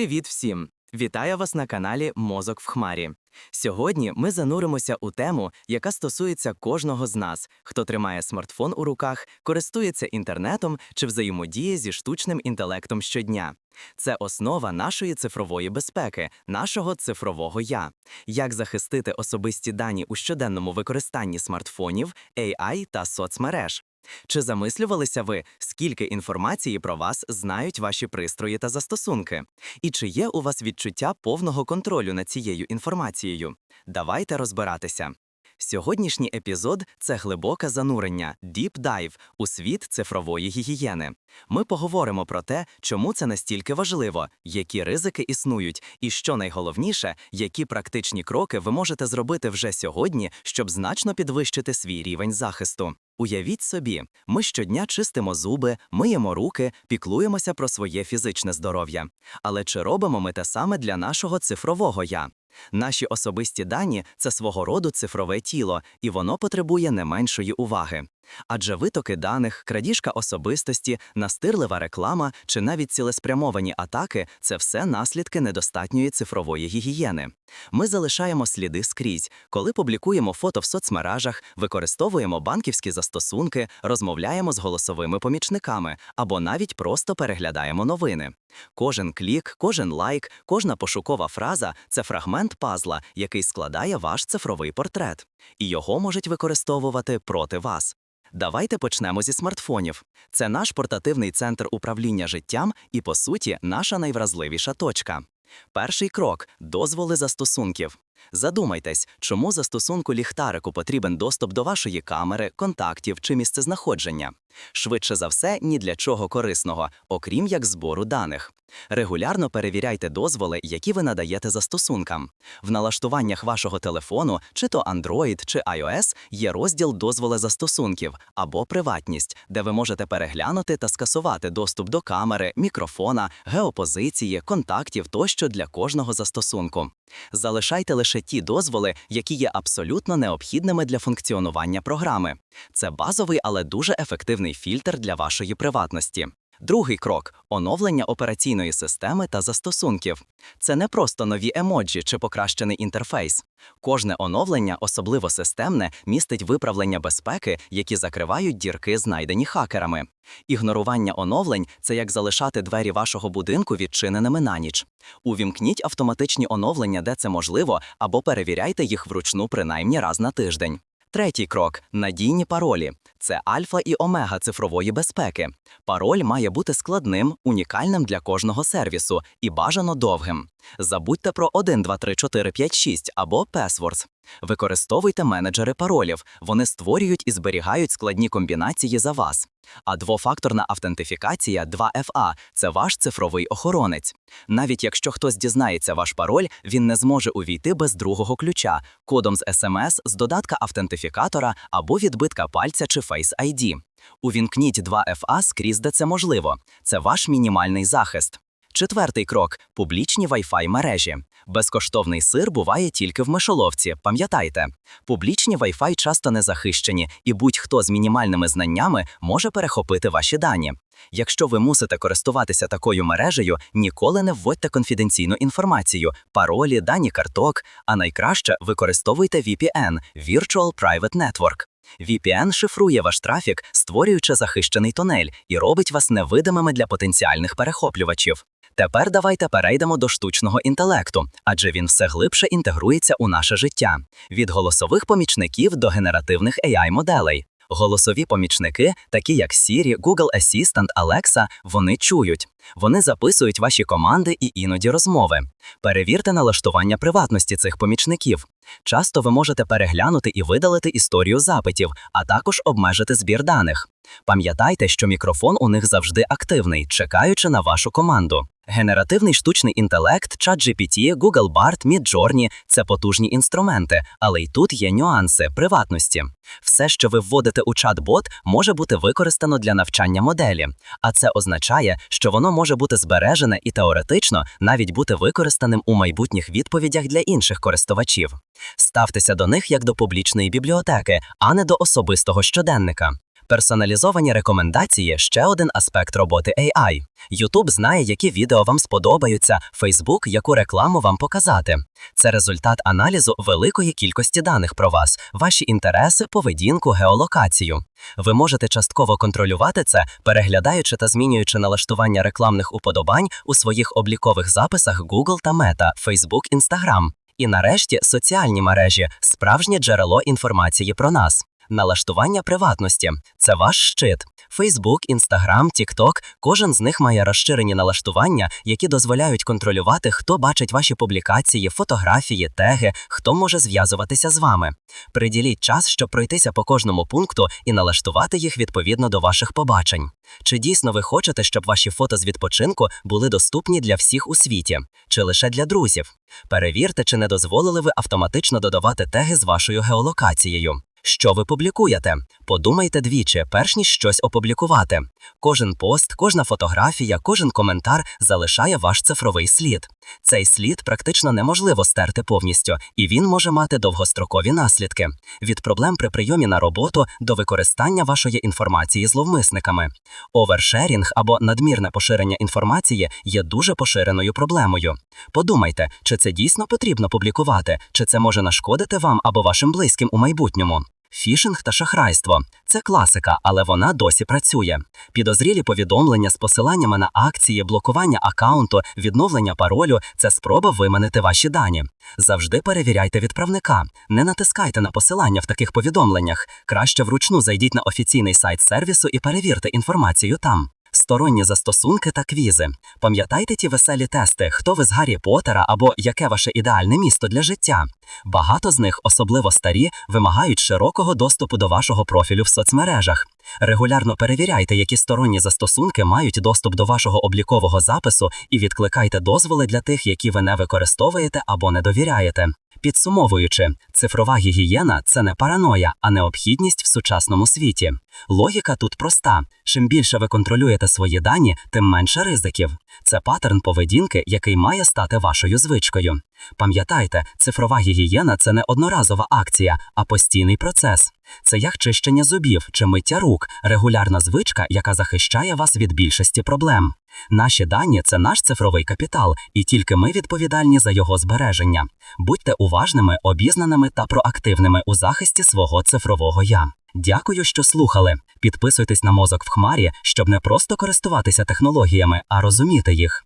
Привіт всім! Вітаю вас на каналі Мозок в Хмарі. Сьогодні ми зануримося у тему, яка стосується кожного з нас, хто тримає смартфон у руках, користується інтернетом чи взаємодіє зі штучним інтелектом щодня. Це основа нашої цифрової безпеки, нашого цифрового я. Як захистити особисті дані у щоденному використанні смартфонів, AI та соцмереж. Чи замислювалися ви, скільки інформації про вас знають ваші пристрої та застосунки? І чи є у вас відчуття повного контролю над цією інформацією? Давайте розбиратися. Сьогоднішній епізод це глибоке занурення Deep Dive у світ цифрової гігієни. Ми поговоримо про те, чому це настільки важливо, які ризики існують, і що найголовніше, які практичні кроки ви можете зробити вже сьогодні, щоб значно підвищити свій рівень захисту. Уявіть собі, ми щодня чистимо зуби, миємо руки, піклуємося про своє фізичне здоров'я. Але чи робимо ми те саме для нашого цифрового я? Наші особисті дані це свого роду цифрове тіло, і воно потребує не меншої уваги. Адже витоки даних, крадіжка особистості, настирлива реклама чи навіть цілеспрямовані атаки це все наслідки недостатньої цифрової гігієни. Ми залишаємо сліди скрізь, коли публікуємо фото в соцмережах, використовуємо банківські застосунки, розмовляємо з голосовими помічниками або навіть просто переглядаємо новини. Кожен клік, кожен лайк, кожна пошукова фраза це фрагмент пазла, який складає ваш цифровий портрет, і його можуть використовувати проти вас. Давайте почнемо зі смартфонів. Це наш портативний центр управління життям і, по суті, наша найвразливіша точка. Перший крок дозволи застосунків. Задумайтесь, чому застосунку ліхтарику потрібен доступ до вашої камери, контактів чи місцезнаходження. Швидше за все, ні для чого корисного, окрім як збору даних. Регулярно перевіряйте дозволи, які ви надаєте застосункам. В налаштуваннях вашого телефону, чи то Android, чи iOS, є розділ дозволи застосунків або приватність, де ви можете переглянути та скасувати доступ до камери, мікрофона, геопозиції, контактів тощо для кожного застосунку. Залишайте лише ті дозволи, які є абсолютно необхідними для функціонування програми. Це базовий, але дуже ефективний фільтр для вашої приватності. Другий крок оновлення операційної системи та застосунків. Це не просто нові емоджі чи покращений інтерфейс. Кожне оновлення, особливо системне, містить виправлення безпеки, які закривають дірки, знайдені хакерами. Ігнорування оновлень це як залишати двері вашого будинку відчиненими на ніч. Увімкніть автоматичні оновлення, де це можливо, або перевіряйте їх вручну принаймні раз на тиждень. Третій крок надійні паролі. Це альфа і омега цифрової безпеки. Пароль має бути складним, унікальним для кожного сервісу і бажано довгим. Забудьте про 1, 2, 3, 4, 5, 6 або passwords. Використовуйте менеджери паролів. Вони створюють і зберігають складні комбінації за вас. А двофакторна автентифікація 2FA – це ваш цифровий охоронець. Навіть якщо хтось дізнається ваш пароль, він не зможе увійти без другого ключа, кодом з SMS, з додатка автентифікатора або відбитка пальця чи Face ID. Увімкніть 2FA скрізь, де це можливо. Це ваш мінімальний захист. Четвертий крок публічні Wi-Fi мережі. Безкоштовний сир буває тільки в мишоловці. Пам'ятайте, публічні Wi-Fi часто не захищені, і будь-хто з мінімальними знаннями може перехопити ваші дані. Якщо ви мусите користуватися такою мережею, ніколи не вводьте конфіденційну інформацію, паролі, дані карток, а найкраще використовуйте VPN – Virtual Private Network. VPN шифрує ваш трафік, створюючи захищений тунель, і робить вас невидимими для потенціальних перехоплювачів. Тепер давайте перейдемо до штучного інтелекту, адже він все глибше інтегрується у наше життя від голосових помічників до генеративних AI-моделей. Голосові помічники, такі як Siri, Google Assistant, Alexa, вони чують. Вони записують ваші команди і іноді розмови. Перевірте налаштування приватності цих помічників. Часто ви можете переглянути і видалити історію запитів, а також обмежити збір даних. Пам'ятайте, що мікрофон у них завжди активний, чекаючи на вашу команду. Генеративний штучний інтелект, ChatGPT, Google Bard, Midjourney – це потужні інструменти, але й тут є нюанси приватності. Все, що ви вводите у чат-бот, може бути використано для навчання моделі, а це означає, що воно може бути збережене і теоретично навіть бути використаним у майбутніх відповідях для інших користувачів. Ставтеся до них як до публічної бібліотеки, а не до особистого щоденника. Персоналізовані рекомендації ще один аспект роботи AI. YouTube знає, які відео вам сподобаються, Facebook – яку рекламу вам показати. Це результат аналізу великої кількості даних про вас, ваші інтереси, поведінку, геолокацію. Ви можете частково контролювати це, переглядаючи та змінюючи налаштування рекламних уподобань у своїх облікових записах Google та Meta, Facebook, Instagram. І нарешті соціальні мережі справжнє джерело інформації про нас. Налаштування приватності це ваш щит. Facebook, Instagram, TikTok – кожен з них має розширені налаштування, які дозволяють контролювати, хто бачить ваші публікації, фотографії, теги, хто може зв'язуватися з вами. Приділіть час, щоб пройтися по кожному пункту і налаштувати їх відповідно до ваших побачень. Чи дійсно ви хочете, щоб ваші фото з відпочинку були доступні для всіх у світі, чи лише для друзів? Перевірте, чи не дозволили ви автоматично додавати теги з вашою геолокацією. Що ви публікуєте? Подумайте двічі, перш ніж щось опублікувати. Кожен пост, кожна фотографія, кожен коментар залишає ваш цифровий слід. Цей слід практично неможливо стерти повністю, і він може мати довгострокові наслідки від проблем при прийомі на роботу до використання вашої інформації зловмисниками. Овершерінг або надмірне поширення інформації є дуже поширеною проблемою. Подумайте, чи це дійсно потрібно публікувати, чи це може нашкодити вам або вашим близьким у майбутньому. Фішинг та шахрайство це класика, але вона досі працює. Підозрілі повідомлення з посиланнями на акції, блокування акаунту, відновлення паролю це спроба виманити ваші дані. Завжди перевіряйте відправника. Не натискайте на посилання в таких повідомленнях. Краще вручну зайдіть на офіційний сайт сервісу і перевірте інформацію там. Сторонні застосунки та квізи. Пам'ятайте ті веселі тести, хто ви з Гаррі Поттера або яке ваше ідеальне місто для життя. Багато з них, особливо старі, вимагають широкого доступу до вашого профілю в соцмережах. Регулярно перевіряйте, які сторонні застосунки мають доступ до вашого облікового запису, і відкликайте дозволи для тих, які ви не використовуєте або не довіряєте. Підсумовуючи, цифрова гігієна це не параноя, а необхідність в сучасному світі. Логіка тут проста: чим більше ви контролюєте свої дані, тим менше ризиків. Це паттерн поведінки, який має стати вашою звичкою. Пам'ятайте, цифрова гігієна це не одноразова акція, а постійний процес. Це як чищення зубів чи миття рук, регулярна звичка, яка захищає вас від більшості проблем. Наші дані це наш цифровий капітал, і тільки ми відповідальні за його збереження. Будьте уважними, обізнаними та проактивними у захисті свого цифрового я. Дякую, що слухали. Підписуйтесь на мозок в хмарі, щоб не просто користуватися технологіями, а розуміти їх.